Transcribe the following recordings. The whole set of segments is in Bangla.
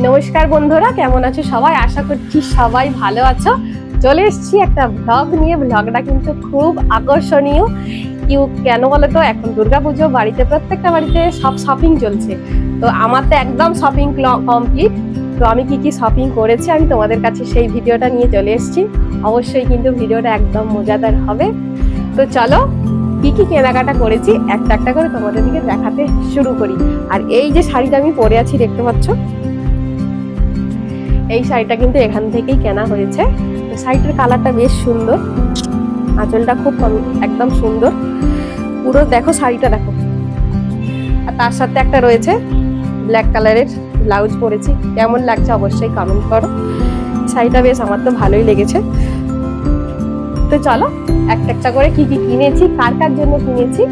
নমস্কার বন্ধুরা, কেমন আছো সবাই? আশা করছি সবাই ভালো আছো। চলে এসেছি একটা ব্লগ নিয়ে। ব্লগটা কিন্তু খুব আকর্ষণীয়। কিউ কেন বলো তো এখন দুর্গাপুজো, বাড়িতে প্রত্যেকটা বাড়িতে সব শপিং চলছে। তো আমার তো একদম শপিং কমপ্লিট তো আমি কি কি শপিং করেছি, আমি তোমাদের কাছে সেই ভিডিওটা নিয়ে চলে এসেছি। অবশ্যই কিন্তু ভিডিওটা একদম মজাদার হবে। তো চলো, কি কি কেনাকাটা করেছি, একটা একটা করে তোমাদের দিকে দেখাতে শুরু করি। আর এই যে শাড়িটা আমি পরে আছি, দেখতে পাচ্ছ? এই শাড়িটা কিন্তু এখান থেকেই কেনা হয়েছে। শাড়িটার কালারটা বেশ সুন্দর। আঁচলটা খুব একদম সুন্দর। পুরো দেখো শাড়িটা দেখো। আর তার সাথে একটা রয়েছে ব্ল্যাক কালারের ব্লাউজ পরেছি। কেমন লাগছে অবশ্যই কমেন্ট করো। শাড়িটা বেশ আমার তো ভালোই লেগেছে। তো চলো, একটা একটা করে কি কি কিনেছি, কার কার জন্য কিনেছি,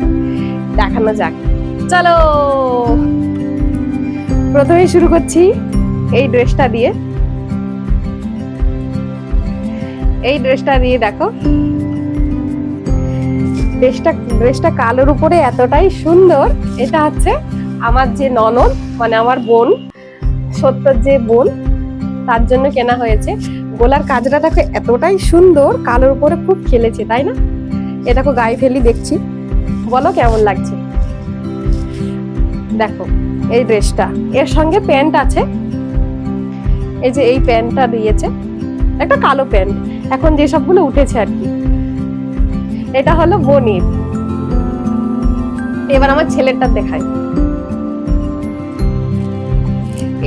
দেখানো যাক। চলো! প্রথমেই শুরু করছি এই ড্রেসটা দিয়ে। এই ড্রেসটা দিয়ে দেখো। ড্রেসটা ড্রেসটা কালোর উপরে এতটাই সুন্দর, এটা হচ্ছে আমার যে ননদ মানে আমার বোন, সত্যর যে বোন, তার জন্য কেনা হয়েছে। গোলার কাজটা দেখো এতটাই সুন্দর, কালোর উপরে খুব খেলেছে, তাই না? এ দেখো গায়ে ফেলি দেখছি। বলো কেমন লাগছে? দেখো, এই ড্রেসটা। এর সঙ্গে প্যান্ট আছে। এই যে এই প্যান্টটা দিয়েছে। একটা কালো প্যান্ট। এখন যে সবগুলো উঠেছে আর কি। এটা হলো বনির এবার আমার ছেলেরটা দেখাই।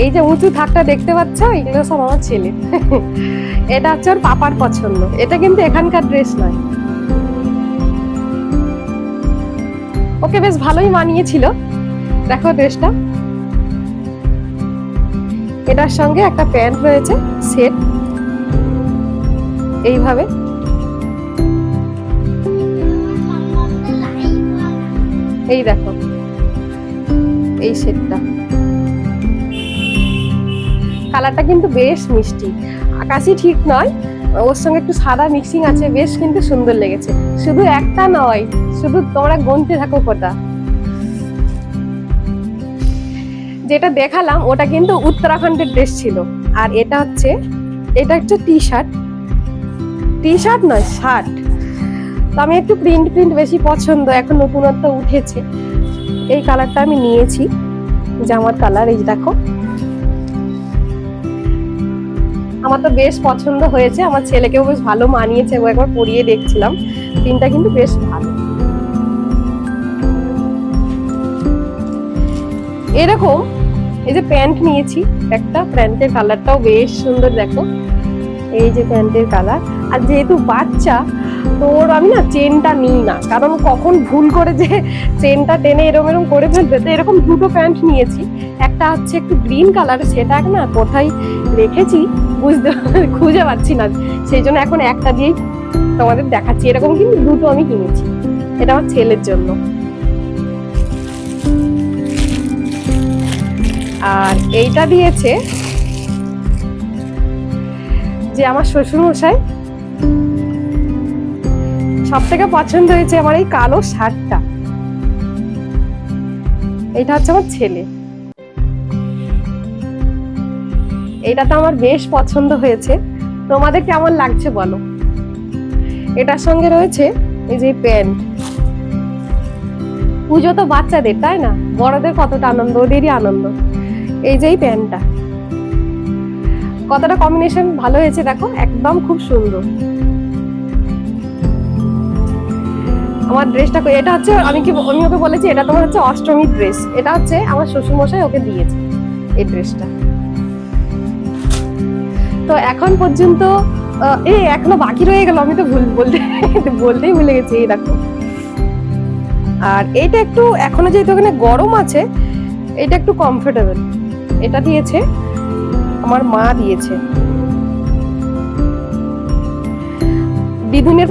এই যে উঁচু থাকটা দেখতে পাচ্ছ, এগুলো সব আমার ছেলে। এটা হচ্ছে ওর পাপার পছন্দ। এটা কিন্তু এখানকার ড্রেস নয়। ওকে বেশ ভালোই মানিয়েছিল। দেখো ড্রেসটা এটার সঙ্গে একটা প্যান্ট রয়েছে, সেট। এইভাবে। এই দেখো। এই সেটটা কালারটা কিন্তু বেশ মিষ্টি। আকাশি ঠিক নয়, ওর সঙ্গে একটু সাদা মিক্সিং আছে, বেশ কিন্তু সুন্দর লেগেছে। শুধু একটা নয়, শুধু তোমরা গুনতে থাকো কোটা যেটা দেখালাম, ওটা কিন্তু উত্তরাখণ্ডের ড্রেস ছিল। আর এটা হচ্ছে এটা হচ্ছে টি শার্ট টি শার্ট নয় শার্ট তো আমি একটু প্রিন্ট প্রিন্ট বেশি পছন্দ, এখন নতুনত্ব উঠেছে। এই কালারটা আমি নিয়েছি, জামার কালার এই দেখো। আমার তো বেশ পছন্দ হয়েছে, আমার ছেলেকেও বেশ ভালো মানিয়েছে, ও একবার পরিয়ে দেখছিলাম। প্রিন্টটা কিন্তু বেশ ভালো। এরকম, এই যে প্যান্ট নিয়েছি, একটা প্যান্টের কালারটাও বেশ সুন্দর, দেখো। এই যে প্যান্টের কালার। আর যেহেতু বাচ্চা তো ওর আমি না চেনটা নিই না। কারণ কখন ভুল করে যে চেনটা টেনে এরকম এরকম করে ফেলবে, তো এরকম দুটো প্যান্ট নিয়েছি। একটা হচ্ছে একটু গ্রিন কালার সেটা এক না কোথায় রেখেছি বুঝতে খুঁজে পাচ্ছি না। সেই জন্য এখন একটা দিয়েই তোমাদের দেখাচ্ছি। এরকম কিন্তু দুটো আমি কিনেছি। এটা আমার ছেলের জন্য। আর এইটা দিয়েছে যে আমার শ্বশুর মশাই সব থেকে পছন্দ হয়েছে আমার এই কালো শার্টটা। এটা হচ্ছে আমার ছেলে। এটা তো আমার বেশ পছন্দ হয়েছে। তোমাদের কেমন লাগছে বলো? এটার সঙ্গে রয়েছে এই যে প্যান্ট। পুজো তো বাচ্চাদের, তাই না? বড়দের কতটা আনন্দ, ওদেরই আনন্দ। এই যে প্যান্টটা। কতটা কম্বিনেশন ভালো হয়েছে, দেখো, একদম খুব সুন্দর। আমার ড্রেসটা এটা হচ্ছে, আমি কি, আমি ওকে বলেছি, এটা তোমার হচ্ছে অষ্টমীর ড্রেস এটা হচ্ছে আমার শ্বশুর মশাই ওকে দিয়েছে, এই ড্রেসটা তো এখন পর্যন্ত এই এখনও বাকি রয়ে গেল, আমি তো ভুল বলতে, বলতেই ভুলে গেছি, এই দেখো। আর এটা একটু, এখনও যেহেতু ওখানে গরম আছে, এটা একটু কমফোর্টেবল এটা দিয়েছে আমার মা দিয়েছে।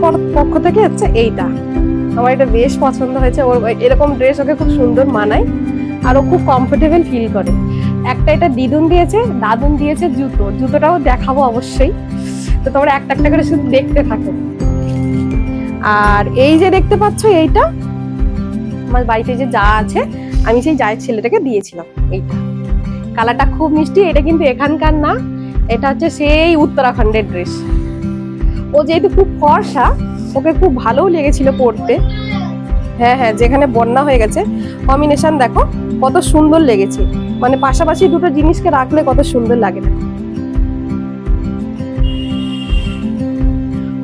পর- পক্ষ থেকে হচ্ছে এইটা। আমার এটা বেশ পছন্দ হয়েছে। ওর এরকম ড্রেস ওকে খুব সুন্দর মানায় আর ও খুব কমফোর্টেবল ফিল করে। একটা এটা দিদুন দিয়েছে, দাদুন দিয়েছে জুতো। জুতোটাও দেখাবো অবশ্যই। তো তোমরা একটা একটা করে শুধু দেখতে থাকো। আর এই যে দেখতে পাচ্ছ এইটা, আমার বাড়িতে যে যা আছে, আমি সেই জায়ের ছেলেটাকে দিয়েছিলাম এইটা। কালারটা খুব মিষ্টি, এটা কিন্তু এখানকার না। এটা হচ্ছে সেই উত্তরাখণ্ডের ড্রেস ও যেহেতু খুব ফর্সা, ওকে খুব ভালোও লেগেছিল পরতে। হ্যাঁ হ্যাঁ যেখানে বন্যা হয়ে গেছে কম্বিনেশন দেখো, কত সুন্দর লেগেছে। মানে পাশাপাশি দুটো জিনিসকে রাখলে কত সুন্দর লাগে। না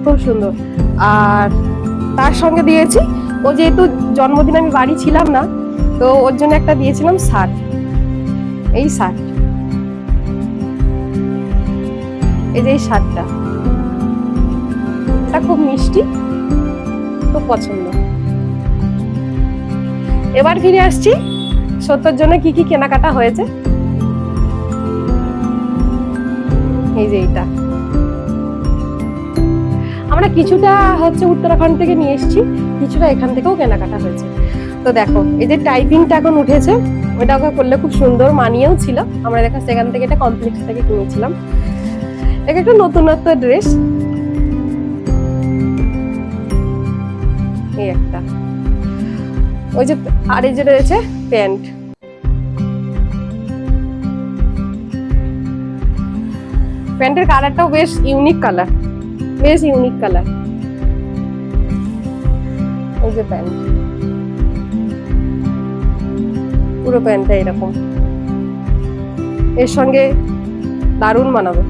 খুব সুন্দর। আর তার সঙ্গে দিয়েছি, ও যেহেতু জন্মদিন আমি বাড়ি ছিলাম না, তো ওর জন্য একটা দিয়েছিলাম শার্ট এই শার্ট। এই যে এই শার্টটা। এটা খুব মিষ্টি, খুব পছন্দ। এবার ফিরে আসছি সত্যর জন্য কি কি কেনাকাটা হয়েছে? এই যে এইটা। আমরা কিছুটা হচ্ছে উত্তরাখণ্ড থেকে নিয়ে এসেছি, কিছুটা এখান থেকেও কেনাকাটা হয়েছে। তো দেখো, এই যে টাইপিংটা এখন উঠেছে। ওটা ওকে করলে খুব সুন্দর মানিয়েও ছিল। আমরা দেখা সেখান থেকে এটা কমপ্লেক্স থেকে কিনেছিলাম। এটা একটা নতুনত্ব ড্রেস এই একটা। ওই যে আর এই যে রয়েছে প্যান্ট। প্যান্টের কালারটাও বেশ ইউনিক কালার বেশ ইউনিক কালার এই যে প্যান্ট। পুরো প্যান্টটা এরকম। এর সঙ্গে দারুণ মানাবে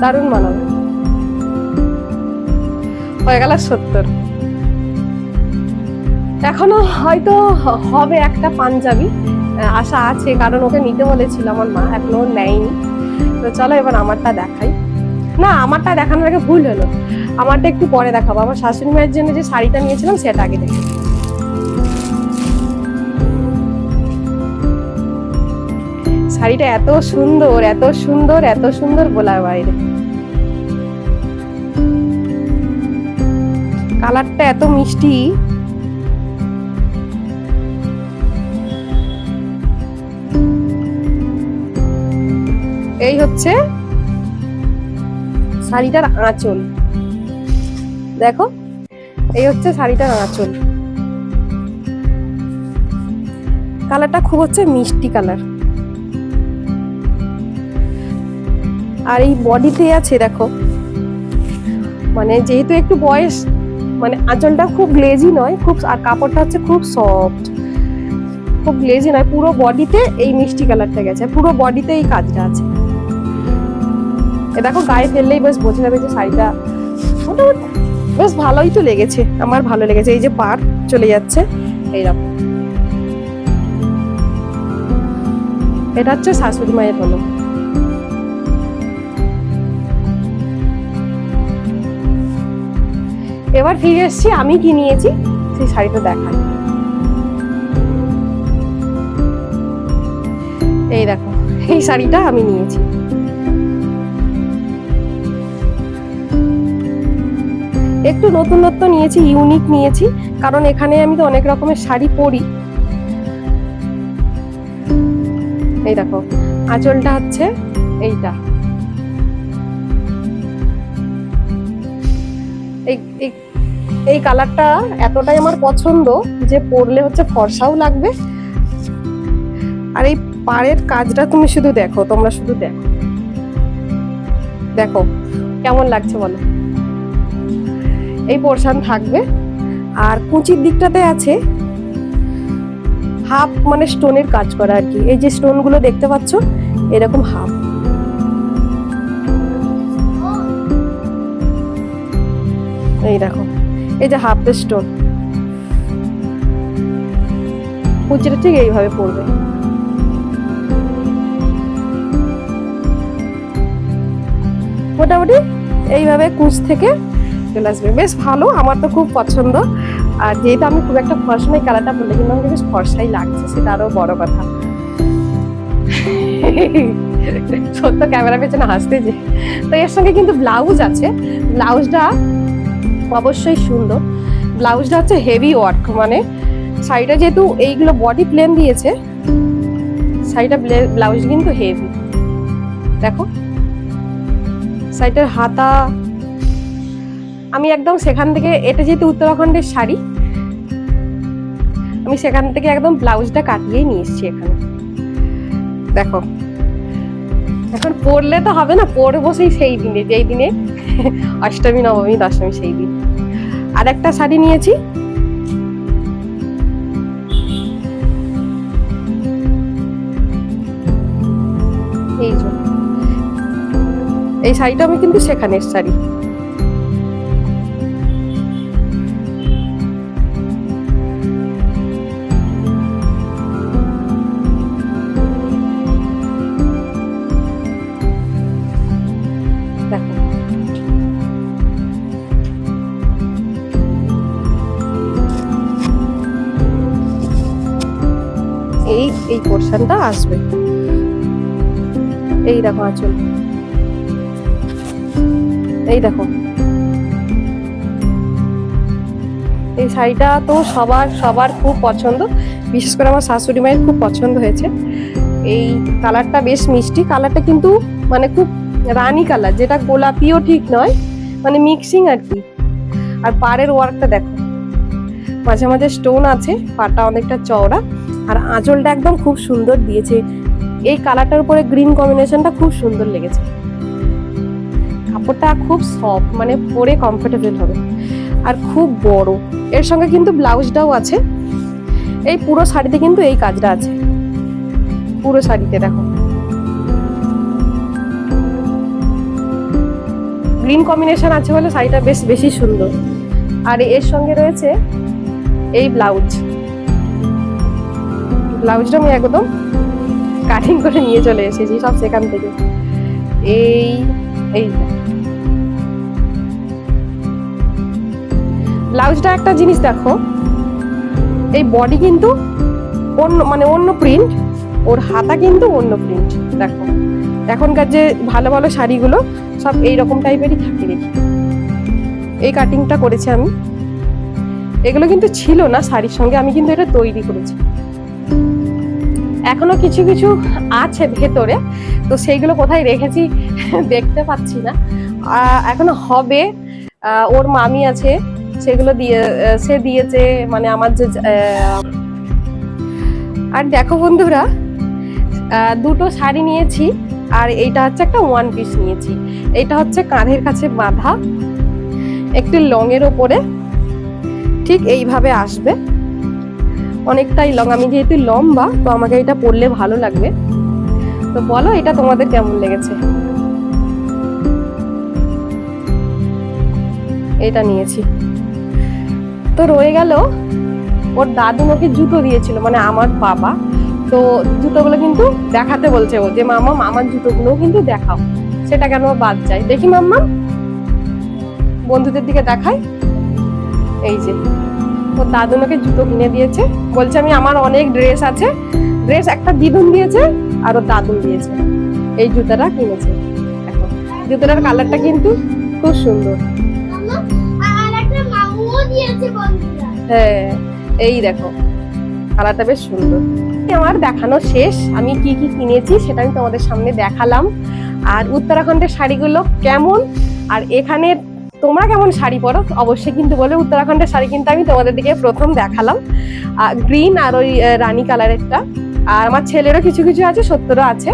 দারুণ মানাবে হয়ে গেল সত্তর। এখনও হয়তো হবে একটা পাঞ্জাবি, আশা আছে, কারণ ওকে নিতে বলেছিল, আমার মা এখনও নেয়নি। তো চলো এবার আমারটা দেখাই। না, আমারটা দেখানোর আগে ভুল হলো। আমারটা একটু পরে দেখাবো। আমার শাশুড়ি মায়ের জন্য যে শাড়িটা নিয়েছিলাম, সেটা আগে দেখি। শাড়িটা এত সুন্দর এত সুন্দর এত সুন্দর বলার বাইরে কালারটা এত মিষ্টি। এই হচ্ছে শাড়িটার আঁচল। দেখো, এই হচ্ছে শাড়িটার আঁচল। কালারটা খুব হচ্ছে মিষ্টি কালার। আর এই বডিতে আছে, দেখো। মানে যেহেতু একটু বয়স মানে আঁচলটা খুব গ্লেজি নয়, খুব আর কাপড়টা হচ্ছে খুব সফট খুব গ্লেজি নয়, পুরো বডিতে এই মিষ্টি কালারটা গেছে, পুরো বডিতে এই কাজটা আছে। এ দেখো গায়ে ফেললেই বেশ বোঝা যাবে যে শাড়িটা মোটামুটি বেশ ভালোই তো লেগেছে, আমার ভালো লেগেছে। এই যে পার চলে যাচ্ছে, এইরকম। এটা হচ্ছে শাশুড়ি মায়ের হলো এবার ফিরে এসেছি, আমি কি নিয়েছি? সেই শাড়িটা দেখাই। এই দেখো, এই শাড়িটা আমি নিয়েছি। একটু নতুনত্ব নিয়েছি ইউনিক নিয়েছি, কারণ এখানে আমি তো অনেক রকমের শাড়ি পরি। এই দেখো, আঁচলটা হচ্ছে এইটা। এই, এই- কালারটা এতটাই আমার পছন্দ যে পরলে হচ্ছে ফর্সাও লাগবে। আর এই পাড়ের কাজটা তুমি শুধু দেখো, তোমরা শুধু দেখো। দেখো, কেমন লাগছে বলো? এই পোর্শন থাকবে। আর কুচির দিকটাতে আছে হাফ মানে স্টোনের কাজ করা আর কি এই যে স্টোনগুলো দেখতে পাচ্ছ, এরকম হাফ এই দেখো, এই যে হাফ স্টোন কুচিটা ঠিক এইভাবে পড়বে। মোটামুটি এইভাবে কুচ থেকে চলে আসবে। বেশ ভালো, আমার তো খুব পছন্দ। আর যেহেতু আমি খুব একটা ফর্সা নাই কালারটা বললে কিন্তু আমাকে বেশ ফর্সাই লাগছে, সেটা আরও বড় কথা। সত্য ক্যামেরা পেছনে হাসতে যে তো এর সঙ্গে কিন্তু ব্লাউজ আছে। ব্লাউজটা অবশ্যই সুন্দর। ব্লাউজটা হচ্ছে হেভি ওয়ার্ক মানে শাড়িটা যেহেতু এইগুলো বডি প্লেন দিয়েছে, শাড়িটা ব্লাউজ কিন্তু হেভি দেখো, শাড়িটার হাতা আমি একদম সেখান থেকে, এটা যেহেতু উত্তরাখণ্ডের শাড়ি, আমি সেখান থেকে একদম ব্লাউজটা কাটিয়েই নিয়ে এসেছি এখানে। দেখো, এখন পরলে তো হবে না, পরবো সেই সেই দিনে, যেই দিনে অষ্টমী, নবমী, দশমী সেই দিন। আর একটা শাড়ি নিয়েছি। এই শাড়িটা আমি কিন্তু সেখানের শাড়ি। এই আসবে। এই দেখো আঁচল। এই দেখো। এই শাড়িটা তো সবার সবার খুব পছন্দ। বিশেষ করে আমার শাশুড়ি মায়ের খুব পছন্দ হয়েছে। এই কালারটা বেশ মিষ্টি। কালারটা কিন্তু মানে খুব রানী কালার, যেটা গোলাপিও ঠিক নয় মানে মিক্সিং আর কি। আর পাড়ের ওয়ার্কটা দেখো। মাঝে মাঝে স্টোন আছে, পাটা অনেকটা চওড়া। আর আঁচলটা একদম খুব সুন্দর দিয়েছে। এই কালারটার উপরে গ্রিন কম্বিনেশনটা খুব সুন্দর লেগেছে। কাপড়টা খুব সফট মানে পরে কমফোর্টেবল হবে। আর খুব বড়। এর সঙ্গে কিন্তু ব্লাউজটাও আছে। এই পুরো শাড়িতে কিন্তু এই কাজটা আছে। পুরো শাড়িতে দেখো। গ্রিন কম্বিনেশন আছে বলে শাড়িটা বেশ বেশি সুন্দর। আর এর সঙ্গে রয়েছে এই ব্লাউজ। ব্লাউজটা আমি একদম কাটিং করে নিয়ে চলে এসেছি, সব সেখান থেকে। এই এই। ব্লাউজটা একটা জিনিস দেখো, এই বডি কিন্তু অন্য মানে অন্য প্রিন্ট ওর হাতা কিন্তু অন্য প্রিন্ট দেখো। এখনকার যে ভালো ভালো শাড়িগুলো, সব এই রকম টাইপেরই থাকে দেখি। এই কাটিংটা করেছি আমি। এগুলো কিন্তু ছিল না শাড়ির সঙ্গে, আমি কিন্তু এটা তৈরি করেছি। এখনও কিছু কিছু আছে ভেতরে, তো সেইগুলো কোথায় রেখেছি দেখতে পাচ্ছি না। এখনও হবে ওর মামি আছে, সেগুলো দিয়ে সে দিয়েছে মানে আমার যে আর দেখো বন্ধুরা দুটো শাড়ি নিয়েছি, আর এইটা হচ্ছে একটা ওয়ান পিস নিয়েছি। এটা হচ্ছে কাঁধের কাছে বাঁধা, একটু লংয়ের ওপরে, ঠিক এইভাবে আসবে। অনেকটাই লং আমি যেহেতু লম্বা, তো আমাকে এটা পরলে ভালো লাগবে। তো বলো, এটা তোমাদের কেমন লেগেছে? এটা নিয়েছি। তো রয়ে গেল, ওর দাদু ওকে জুতো দিয়েছিল মানে আমার বাবা। তো জুতোগুলো কিন্তু দেখাতে বলছে ও যে, মামা, আমার জুতোগুলো কিন্তু দেখাও। সেটা কেন বাদ যায় দেখি মাম্মা বন্ধুদের দিকে দেখাই। এই যে। দাদু ওকে জুতো কিনে দিয়েছে। বলছে আমি আমার অনেক ড্রেস আছে। ড্রেস একটা দিদুন দিয়েছে আর ওর দাদুন দিয়েছে। এই জুতাটা কিনেছে। এখন জুতোটার কালারটা কিন্তু খুব সুন্দর। হ্যাঁ এই দেখো কালারটা বেশ সুন্দর। আমার দেখানো শেষ। আমি কি কি কিনেছি সেটা আমি তোমাদের সামনে দেখালাম। আর উত্তরাখণ্ডের শাড়িগুলো কেমন? আর এখানে তোমরা কেমন শাড়ি পরো? অবশ্যই কিন্তু বলে। উত্তরাখণ্ডের শাড়ি কিন্তু আমি তোমাদের দিকে প্রথম দেখালাম। গ্রিন আর ওই রানী কালারেরটা আর আমার ছেলেরও কিছু কিছু আছে, সত্তরও আছে।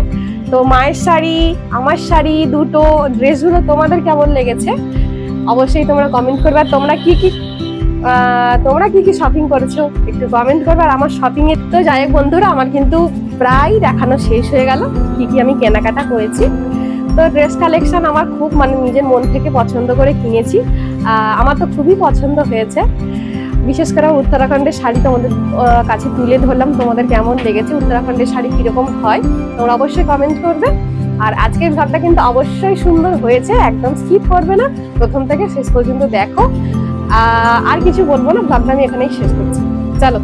তো মায়ের শাড়ি, আমার শাড়ি, দুটো ড্রেসগুলো তোমাদের কেমন লেগেছে? অবশ্যই তোমরা কমেন্ট করবে। আর তোমরা কি কি তোমরা কি কি শপিং করেছ? একটু কমেন্ট করবে। আর আমার শপিং এর তো যাই বন্ধুরা, আমার কিন্তু প্রায় দেখানো শেষ হয়ে গেল। কি কি আমি কেনাকাটা করেছি। তো ড্রেস কালেকশন আমার খুব মানে নিজের মন থেকে পছন্দ করে কিনেছি। আমার তো খুবই পছন্দ হয়েছে। বিশেষ করে উত্তরাখণ্ডের শাড়ি তোমাদের কাছে তুলে ধরলাম, তোমাদের কেমন লেগেছে, উত্তরাখণ্ডের শাড়ি কীরকম হয়, তোমরা অবশ্যই কমেন্ট করবে। আর আজকের ব্লগটা কিন্তু অবশ্যই সুন্দর হয়েছে, একদম স্কিপ করবে না। প্রথম থেকে শেষ পর্যন্ত দেখো। আর কিছু বলব না ব্লগটা আমি এখানেই শেষ করছি। চলো।